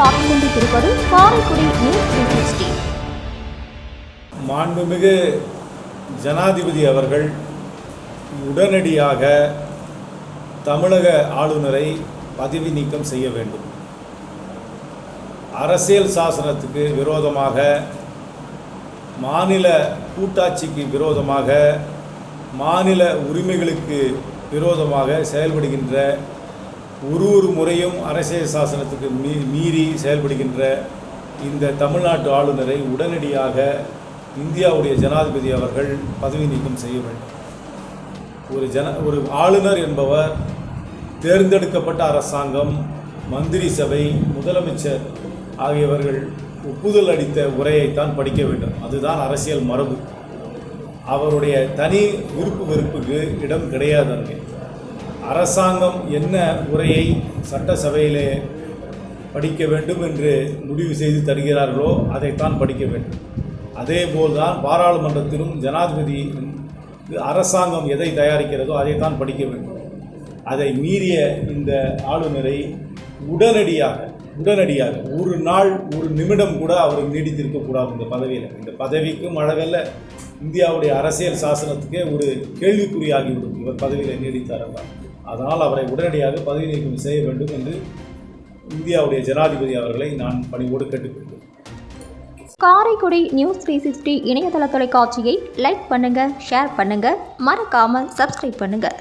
கொண்டிருப்பது Karaikudi news three மாண்புமிகு ஜனாதிபதி அவர்கள் உடனடியாக தமிழக ஆளுநரை பதவி நீக்கம் செய்ய வேண்டும். அரசியல் சாசனத்துக்கு விரோதமாக மாநில கூட்டாட்சிக்கு விரோதமாக மாநில உரிமைகளுக்கு விரோதமாக செயல்படுகின்ற ஒரு ஒரு முறையும் அரசியல் சாசனத்துக்கு மீ மீறி செயல்படுகின்ற இந்த தமிழ்நாட்டு ஆளுநரை உடனடியாக இந்தியாவுடைய ஜனாதிபதி அவர்கள் பதவி நீக்கம் செய்ய வேண்டும். ஒரு ஜன ஒரு ஆளுநர் என்பவர் தேர்ந்தெடுக்கப்பட்ட அரசாங்கம் மந்திரி சபை முதலமைச்சர் ஆகியவர்கள் ஒப்புதல் அளித்த உரையைத்தான் படிக்க வேண்டும். அதுதான் அரசியல் மரபு. அவருடைய தனி விருப்பு வெறுப்புக்கு இடம் கிடையாது அங்கே. அரசாங்கம் என்ன உரையை சட்டசபையிலே படிக்க வேண்டும் என்று முடிவு செய்து தருகிறார்களோ அதைத்தான் படிக்க வேண்டும். அதே போல்தான் பாராளுமன்றத்திலும் ஜனாதிபதி அரசாங்கம் எதை தயாரிக்கிறதோ அதைத்தான் படிக்க வேண்டும். அதை மீறிய இந்த ஆளுநரை உடனடியாக உடனடியாக ஒரு நாள் ஒரு நிமிடம் கூட அவர் நீடித்திருக்கக்கூடாது இந்த பதவியில். இந்த பதவிக்கும் அழகல்ல இந்தியாவுடைய அரசியல் சாசனத்துக்கே ஒரு கேள்விக்குறியாகிவிடும் இவர் பதவியில் நீடித்தார் என்றால் அதனால் அவரை உடனடியாக பதவி நீக்கம் செய்ய வேண்டும் என்று இந்தியாவுடைய ஜனாதிபதி அவர்களை நான் பணிவோடு கேட்டுக்கொள்கிறேன். காரைக்குடி நியூஸ் த்ரீ சிக்ஸ்டி இணையதள தொலைக்காட்சியை லைக் பண்ணுங்கள் ஷேர் பண்ணுங்கள் மறக்காமல் சப்ஸ்கிரைப் பண்ணுங்கள்